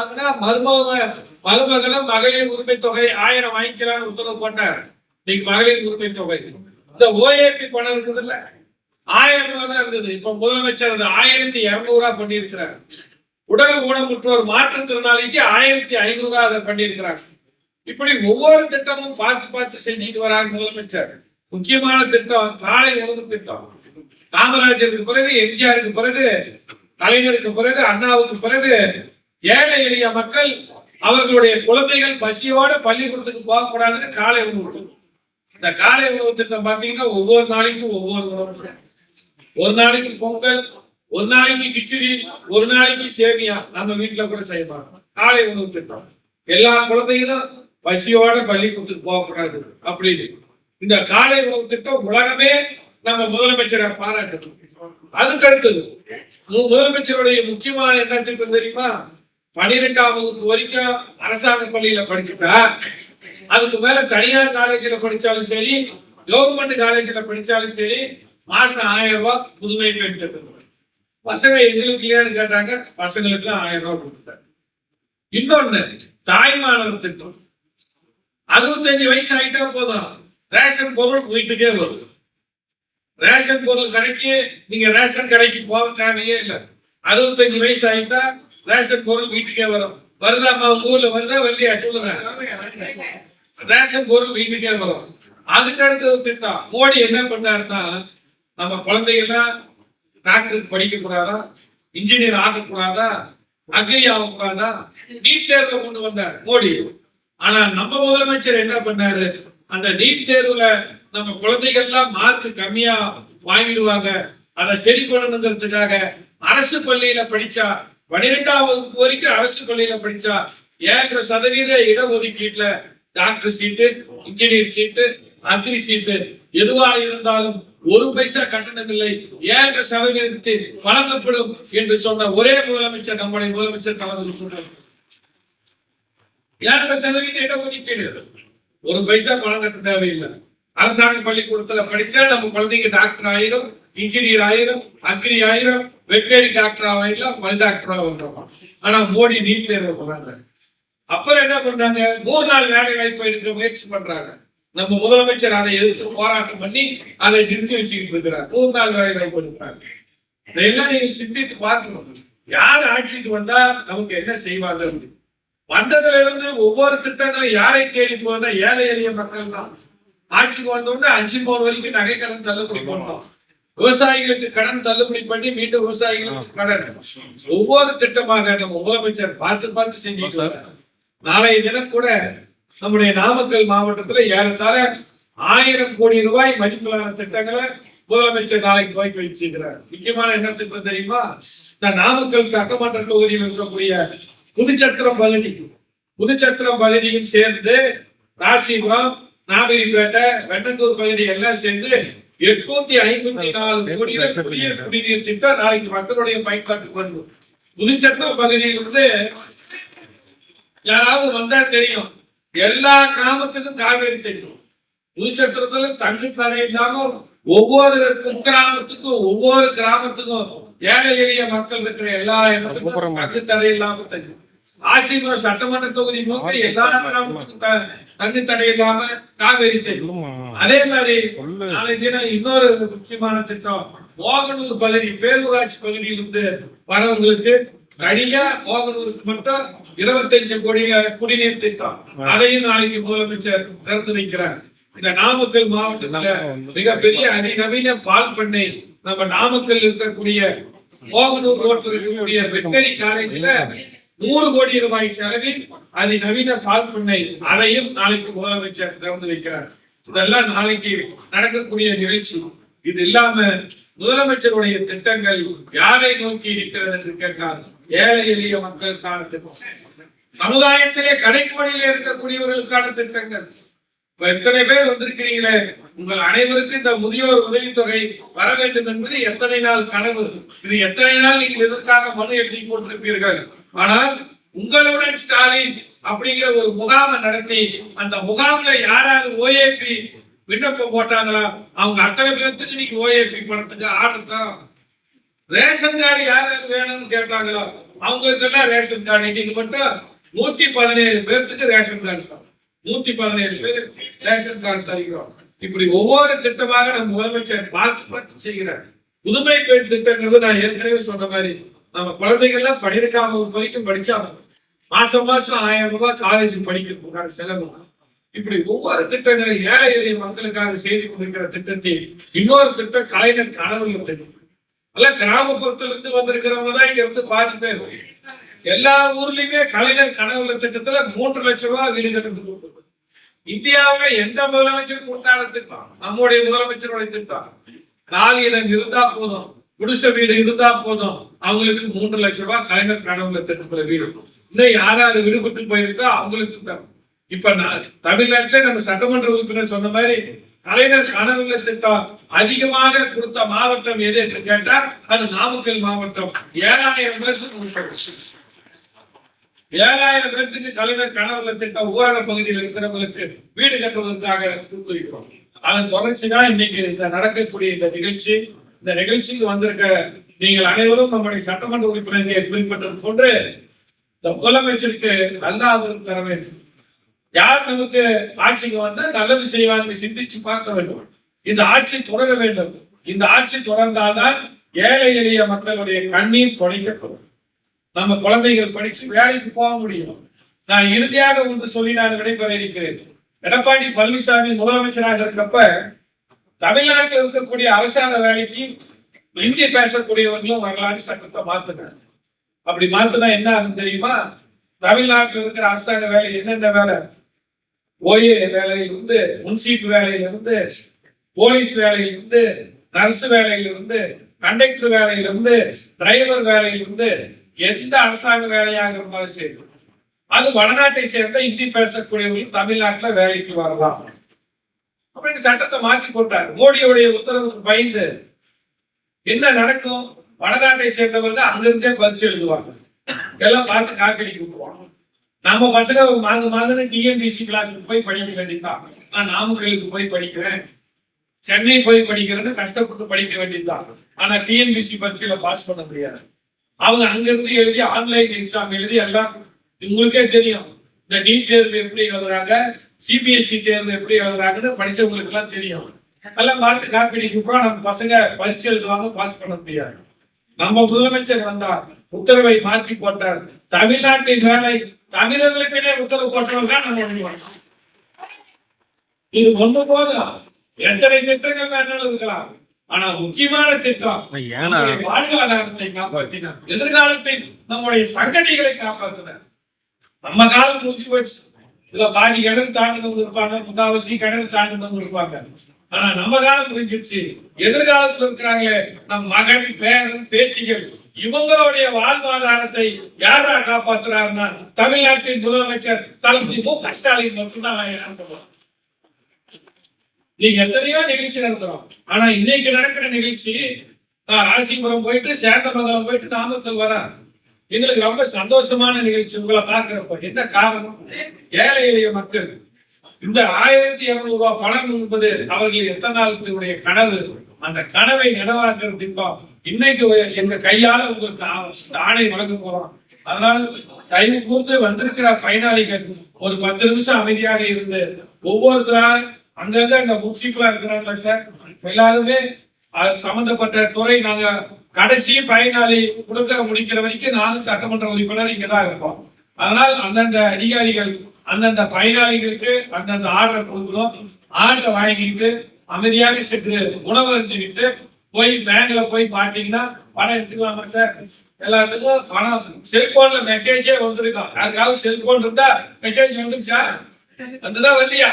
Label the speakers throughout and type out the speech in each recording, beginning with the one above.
Speaker 1: வாங்கினா மருமக மருமகனும் மகளிர் உரிமை தொகை ஆயிரம் வாங்கிக்கலாம்னு உத்தரவு போட்டார். இன்னைக்கு மகளிர் உரிமை தொகை இந்த ஓஏபி பணம் இருக்குது இல்ல? ஆயிரம் ரூபாய் தான் இருந்தது இப்ப முதலமைச்சர் அது ஆயிரத்தி இருநூறுவா பண்ணியிருக்கிறார். உடல் ஊனமுற்றோர் மாற்றுத்திறனாளிக்கு ஆயிரத்தி ஐநூறுவா அதை பண்ணியிருக்கிறார். இப்படி ஒவ்வொரு திட்டமும் பார்த்து பார்த்து செஞ்சுட்டு வராங்க முதலமைச்சர். முக்கியமான திட்டம் காலை உணவு திட்டம். காமராஜருக்கு பிறகு எம்ஜிஆருக்கு பிறகு கலைஞருக்கு பிறகு அண்ணாவுக்கு பிறகு ஏழை எளிய மக்கள் அவர்களுடைய குழந்தைகள் பசியோட பள்ளிக்கூடத்துக்கு போகக்கூடாதுன்னு காலை உணவு திட்டம் இந்த காலை உணவு திட்டம் பார்த்தீங்கன்னா ஒவ்வொரு நாளைக்கும் ஒவ்வொரு உணவு ஒரு நாளைக்கு பொங்கல் ஒரு நாளைக்கு கிச்சடி ஒரு நாளைக்கு சேமியா நம்ம வீட்டுல கூட செய்யலாம். காலை உணவு திட்டம். எல்லா குழந்தைகளும் பசியோட பள்ளிக்கூடத்துக்கு போகக்கூடாது அப்படின்னு. இந்த காலை உணவு திட்டம் உலகமே நம்ம முதலமைச்சரை பாராட்டணும் அதுக்கு அடுத்தது முதலமைச்சருடைய முக்கியமான என்ன திட்டம் தெரியுமா? பன்னிரெண்டாம் வகுப்பு வரைக்கும் அரசாங்க பள்ளியில படிச்சுட்டா அதுக்கு மேல தனியார் காலேஜில் படிச்சாலும் சரி கவர்மெண்ட் காலேஜில் படிச்சாலும் சரி மாசம் ஆயிரம் ரூபாய் புதுமை பெற்று பசங்க எங்களுக்கு இல்லையான்னு கேட்டாங்க பசங்களுக்குலாம் ஆயிரம் ரூபாய் கொடுத்துட்டாங்க. இன்னொன்னு தாய்மானவர் திட்டம். அறுபத்தஞ்சு வயசு ஆகிட்டா போதும். ரேஷன் பொருள் வீட்டுக்கே வரும் ரேஷன் பொருள் கடைக்கு நீங்க ரேஷன் கடைக்கு போக தேவையே இல்லை. அறுபத்தஞ்சு வயசு ஆகிட்டா ரேஷன் பொருள் வீட்டுக்கே வரும். வருதாம்மா உங்க ஊர்ல வருதா வரலையா? சொல்லுங்க. ரேஷன் பொருள் வீட்டுக்கே வரும். அதுக்கு அடுத்தது திட்டம். மோடி என்ன பண்ணாருன்னா நம்ம குழந்தைகள்லாம் டாக்டருக்கு படிக்க கூடாதா இன்ஜினியர் ஆகக்கூடாதா? அக்ரி ஆகக்கூடாதா? நீட் தேர்வை கொண்டு வந்தார் மோடி. ஆனா நம்ம முதலமைச்சர் என்ன பண்ணாரு? அந்த நீட் தேர்வுல நம்ம குழந்தைகள்லாம் மார்க் கம்மியா வாங்கிடுவாங்க. அதை சரி பண்ணணுங்கிறதுக்காக அரசு பள்ளியில படிச்சா பன்னிரெண்டாம் வகுப்பு வரைக்கும் அரசு பள்ளியில படிச்சா ஏழரை சதவீத இடஒதுக்கீட்டுல doctor seat engineer seat agri seat எதுவா இருந்தாலும் ஒரு பைசா கட்டணம் இல்லை. ஏழரை சதவீதத்தில் வழங்கப்படும் என்று சொன்ன ஒரே முதலமைச்சர் நம்முடைய முதலமைச்சர் தளபதி சொல்றார் ஏழரை சதவீத இடஒதுக்கீடு. ஒரு பைசா பணம் கட்ட தேவையில்லை. அரசாங்க பள்ளிக்கூடத்துல படிச்சா நம்ம குழந்தைங்க டாக்டர் ஆயிரும் இன்ஜினியர் ஆயிரும் அக்ரி ஆயிரும் வெட்டரி டாக்டர் ஆயிரும் மல் டாக்டர் ஆகும் ஆனா மோடி நீட் தேர்வு பண்ணாங்க அப்புறம் என்ன பண்றாங்க? மூணு நாள் வேலை வாய்ப்பு எடுக்க முயற்சி பண்றாங்க. நம்ம முதலமைச்சர் அதை எதிர்த்து போராட்டம் பண்ணி அதை நிறுத்தி வச்சுக்கிட்டு இருக்கிறார். மூணு நாள் வேலை வாய்ப்பு எடுக்கிறாங்க இதெல்லாம் நீங்க சிந்தித்து பார்க்கணும். யார் ஆட்சிக்கு வந்தா நமக்கு என்ன செய்வாங்க? வந்ததுல இருந்து ஒவ்வொரு திட்டங்களும் யாரை தேடி போனா ஏழை எளிய மக்கள் தான். ஆட்சிக்கு வந்த உடனே அஞ்சு மூணு வரைக்கும் நகைக்கடன் தள்ளுபடி பண்ணோம். விவசாயிகளுக்கு கடன் தள்ளுபடி பண்ணி மீண்டும் விவசாயிகளுக்கு கடன். ஒவ்வொரு திட்டமாக நம்ம முதலமைச்சர் பார்த்து பார்த்து செஞ்சுட்டு. நாளைய தினம் கூட நம்முடைய நாமக்கல் மாவட்டத்துல ஏறத்தாழ ஆயிரம் கோடி ரூபாய் மதிப்பிலான திட்டங்களை முதலமைச்சர் நாளைக்கு துவக்கி வச்சிருக்கிறார். முக்கியமான என்ன திட்டம் தெரியுமா? இந்த நாமக்கல் சட்டமன்ற தொகுதியில் இருக்கக்கூடிய புதுச்சத்திரம் பகுதி. புதுச்சத்திரம் பகுதியும் சேர்ந்து ராசிபுரம் நாகரிப்பேட்டை வெண்ணந்தூர் பகுதி எல்லாம் சேர்ந்து எட்நூத்தி ஐம்பத்தி நாலு கோடியில புதிய குடிநீர் திட்டம் நாளைக்கு மக்களுடைய பயன்பாட்டுக்கு வரும். புதுச்சத்திரம் பகுதியிலிருந்து யாராவது வந்தா தெரியும். எல்லா கிராமத்துக்கும் காவேரி தெரியும். புதுச்சத்திரத்துல தண்ணி தடை இல்லாம ஒவ்வொரு குக்கிராமத்துக்கும் ஒவ்வொரு கிராமத்துக்கும் ஏழை எளிய மக்கள் இருக்கிற எல்லா இடத்துக்கும் தங்கு தடை இல்லாம தெரியும். ஆசிபுரம் சட்டமன்ற தொகுதி நோக்கி எல்லா தங்கு தடை இல்லாம காவேரி அதே மாதிரி நாளை தினம் இன்னொரு முக்கியமான திட்டம் மோகனூர் பகுதி பேரூராட்சி பகுதியிலிருந்து வரவங்களுக்கு தனியா மோகனூருக்கு மட்டும் இருபத்தஞ்சு கோடியில குடிநீர் திட்டம். அதையும் நாளைக்கு முதலமைச்சர் திறந்து வைக்கிறார். இந்த நாமக்கல் மாவட்டத்துல மிகப்பெரிய அதிநவீன பால் பண்ணை நம்ம நாமக்கல் இருக்கக்கூடிய மோகனூர் ரோட்டில் இருக்கக்கூடிய வெட்டரி காலேஜ்ல நூறு கோடி ரூபாய் செலவில் அதிநவீன பால் பண்ணை அதையும் நாளைக்கு முதலமைச்சர் திறந்து வைக்கிறார். இதெல்லாம் நாளைக்கு நடக்கக்கூடிய நிகழ்ச்சி. இது இல்லாம முதலமைச்சருடைய திட்டங்கள் யாரை நோக்கி இருக்கிறது என்று கேட்டால் ஏழை எளிய மக்களுக்கான திட்டம். சமுதாயத்திலே கடைக்கோடியிலே இருக்கக்கூடியவர்களுக்கான திட்டங்கள். இப்ப எத்தனை பேர் வந்திருக்கிறீங்களே? உங்கள் அனைவருக்கும் இந்த முதியோர் உதவித்தொகை வர வேண்டும் என்பது எத்தனை நாள் கனவு? இது எத்தனை நாள் நீங்கள் இதற்காக மனு எழுதி போட்டிருப்பீர்கள்? ஆனால் உங்களுடன் ஸ்டாலின் அப்படிங்கிற ஒரு முகாமை நடத்தி அந்த முகாம்ல யாராவது ஓஏபி விண்ணப்பம் போட்டாங்களா? அவங்க அத்தனை பேர்த்துக்கு இன்னைக்கு ஓஏபி பணத்துக்கு ஆர்டர் தான். ரேஷன் கார்டு யாராவது வேணும்னு கேட்டாங்களோ? அவங்களுக்கு எல்லாம் ரேஷன் கார்டு. இன்னைக்கு மட்டும் நூத்தி பதினேழு பேர்த்துக்கு ரேஷன் கார்டு தான். நூத்தி பதினேழு பேர் ரேஷன் கார்டு தருகிறோம். இப்படி ஒவ்வொரு திட்டமாக நம்ம முதலமைச்சர் பார்த்து பார்த்து செய்கிறார். புதுமை பெண் திட்டங்கிறது நான் ஏற்கனவே சொன்ன மாதிரி நம்ம குழந்தைகள்லாம் பன்னிரெண்டாம் வகுப்பு வரைக்கும் படிச்சாங்க. மாசம் மாசம் ஆயிரம் ரூபாய் காலேஜ் படிக்கிறதுக்கான செலவு. இப்படி ஒவ்வொரு திட்டங்களை ஏழை எளிய மக்களுக்காக செய்து கொண்டிருக்கிற திட்டத்தை இன்னொரு திட்டம் கலைஞர் கனவுல திட்டம் அல்ல கிராமப்புறத்துல இருந்து வந்திருக்கிறவங்க தான் இங்க இருந்து பாதி பேர் எல்லா ஊர்லயுமே கலைஞர் கனவுல திட்டத்துல மூன்று லட்சம் ரூபாய் வீடு கட்டுறது இந்தியாவுல எந்த முதலமைச்சர் கொடுத்தாலும் திட்டம் நம்முடைய முதலமைச்சருடைய திட்டம் காலி இடம் இருந்தா போதும் குடிசை வீடு இருந்தா போதும் அவங்களுக்கு மூன்று லட்சம் ரூபாய் கலைஞர் கனவுல திட்டத்துல வீடு. இன்னும் யார் யாரு விடுபட்டு போயிருக்கோ? அவங்களுக்கு தரும். இப்ப நான் தமிழ்நாட்டுல நம்ம சட்டமன்ற உறுப்பினர் சொன்ன மாதிரி கலைஞர் கனவுல திட்டம் அதிகமாக கொடுத்த மாவட்டம் எது என்று கேட்டா அது நாமக்கல் மாவட்டம். ஏழாயிரம் பேருக்கு ஏழாயிரம் பேருக்கு கலைஞர் கனவுல திட்டம் ஊரக பகுதியில் இருக்கிறவங்களுக்கு வீடு கட்டுவதற்காக கொடுத்திருக்கிறோம் அதன் தொடர்ச்சி தான் இன்னைக்கு இந்த நடக்கக்கூடிய இந்த நிகழ்ச்சி. இந்த நிகழ்ச்சிக்கு வந்திருக்க நீங்கள் அனைவரும் நம்முடைய சட்டமன்ற உறுப்பினர்களை குறிப்பிட்டது போன்று இந்த முதலமைச்சருக்கு நல்ல ஆதரவு தர வேண்டும். யார் நமக்கு ஆட்சிக்கு வந்து நல்லது செய்வாங்க சிந்திச்சு பார்க்க வேண்டும். இந்த ஆட்சி தொடர வேண்டும். இந்த ஆட்சி தொடர்ந்தால்தான் ஏழை எளிய மக்களுடைய கண்ணீர் தொலைக்கப்படும் நம்ம குழந்தைகள் படிச்சு வேலைக்கு போக முடியும். நான் இறுதியாக ஒன்று சொல்லி நான் விடைபெற இருக்கிறேன் எடப்பாடி பழனிசாமி முதலமைச்சராக இருக்கப்ப தமிழ்நாட்டில் இருக்கக்கூடிய அரசாங்க வேலைக்கு இந்தி பேசக்கூடியவர்களும் வரலாறு சட்டத்தை மாத்துனாங்க அப்படி மாத்தினா என்ன ஆகும் தெரியுமா? தமிழ்நாட்டில் இருக்கிற அரசாங்க வேலை என்னென்ன வேலை? ஓஏ வேலையிலிருந்து முன்சீப் வேலையிலிருந்து போலீஸ் வேலையிலிருந்து நர்ஸ் வேலையிலிருந்து கண்டக்டர் வேலையிலிருந்து டிரைவர் வேலையிலிருந்து எந்த அரசாங்க வேலையாக இருந்தாலும் சரி அது வடநாட்டை சேர்ந்த இந்தி பேசக்கூடியவர்கள் தமிழ்நாட்டில் வேலைக்கு வரலாம். அப்படின்னு சட்டத்தை மாற்றி போட்டார். மோடியுடைய உத்தரவுக்கு பயந்து என்ன நடக்கும்? வடநாட்டை சேர்ந்தவங்க அங்கிருந்தே பரிசு எழுதுவாங்க எல்லாம் பார்த்து காக்கடிக்கு விட்டுருவாங்க நம்ம பசங்க மாங்க மாங்கன்னு டிஎன்பிசி கிளாஸுக்கு போய் படிக்க வேண்டியதுதான். நான் நாமக்கலுக்கு போய் படிக்கிறேன். சென்னை போய் படிக்கிறது கஷ்டப்பட்டு படிக்க வேண்டியதுதான். ஆனா டிஎன்பிசி பரீட்சையில பாஸ் பண்ண முடியாது. அவங்க அங்கிருந்து எழுதி ஆன்லைன் எக்ஸாம் எழுதி எல்லாம் உங்களுக்கே தெரியும். இந்த நீட் தேர்வு எப்படி எழுதுறாங்க சிபிஎஸ்சி தேர்வு எப்படி எழுதுறாங்கன்னு படிச்சவங்களுக்கு எல்லாம் தெரியும். எல்லாம் பார்த்து காப்பீடிக்கு போனா நம்ம பசங்க பரிச்சு எழுதுவாங்க பாஸ் பண்ண முடியாது. நம்ம முதலமைச்சர் வந்தார் உத்தரவை மாற்றி போட்டார். தமிழ்நாட்டின் வேலை தமிழர்களுக்கே உத்தரவு போட்டவர் தான் நம்ம இது ஒண்ணு போதும் எத்தனை திட்டங்கள் வேணாலும் இருக்கலாம். ஆனா முக்கியமான திட்டம் வாழ்வாதாரத்தை காப்பாற்றினார் எதிர்காலத்தை நம்முடைய சங்கதிகளை காப்பாற்றினார் நம்ம காலம் முடிஞ்சு போச்சு இதுல பாதி கிணறு தாண்டினவங்க இருப்பாங்க முக்காவாசி கிணறு தாண்டினவங்க இருப்பாங்க. ஆனா நம்ம காலம் முடிஞ்சிருச்சு. எதிர்காலத்துல இருக்கிறாங்களே நம் மகன் பேரன் பேத்திகள் இவங்களுடைய வாழ்வாதாரத்தை யாரா காப்பாத்துறாருன்னா தமிழ்நாட்டின் முதலமைச்சர் தளபதி மு க ஸ்டாலின் மட்டும்தான் நீங்க எத்தனையோ நிகழ்ச்சி நடத்துறோம். ஆனா இன்னைக்கு நடக்கிற நிகழ்ச்சி நான் ராசிபுரம் போயிட்டு சேந்தமங்கலம் போயிட்டு நாமக்கல் வரேன் எங்களுக்கு ரொம்ப சந்தோஷமான நிகழ்ச்சி. உங்களை பாக்குறப்ப என்ன காரணம்? ஏழை எளிய மக்கள். இந்த ஆயிரத்தி இருநூறு ரூபாய் பணம் என்பது அவர்கள் எத்தனை நாளத்தினுடைய கனவு? அந்த கனவை நினைவாக்குற திட்டம் இன்னைக்கு எங்க கையால உங்களுக்கு ஆணை வழங்க போறோம். அதனால் தயவு கூர்ந்து வந்திருக்கிற பயனாளிகள் ஒரு பத்து நிமிஷம் அமைதியாக இருந்து ஒவ்வொருத்தரா அங்கங்க இந்த முன்சிபலா இருக்கிறாங்களா சார் எல்லாருமே அது சம்பந்தப்பட்ட துறை நாங்க கடைசி பயனாளி கொடுக்க முடிக்கிற வரைக்கும் நானும் சட்டமன்ற உறுப்பினர் இங்க தான் இருப்போம். அதனால் அந்தந்த அதிகாரிகள் அந்தந்த பயனாளிகளுக்கு அந்தந்த ஆர்டர் கொடுக்கணும் ஆர்டர் வாங்கிட்டு அமைதியாக சென்று உணவு அருந்திவிட்டு போய் பேங்க்ல போய் பாத்தீங்கன்னா பணம் எடுத்துக்கலாமா சார் எல்லாத்துக்கும் பணம் செல்போன்ல மெசேஜே வந்திருக்கும். யாருக்காவது செல்போன் இருந்தா மெசேஜ் வந்துருச்சா? வந்துதான் வரலையா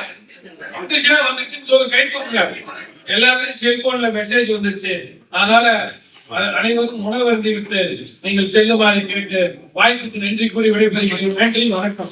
Speaker 1: வந்துச்சுன்னா வந்துருச்சுன்னு சொல்ல கை தூக்குங்க எல்லாமே செல்போன்ல மெசேஜ் வந்துருச்சு. அதனால அ- அனைவரும் உணவருந்தி விட்டு நீங்கள் செல்லுமாறு கேட்டு வாய்ப்புக்கு நன்றி கூறி விடைபெறுகிறேன். நன்றி வணக்கம்.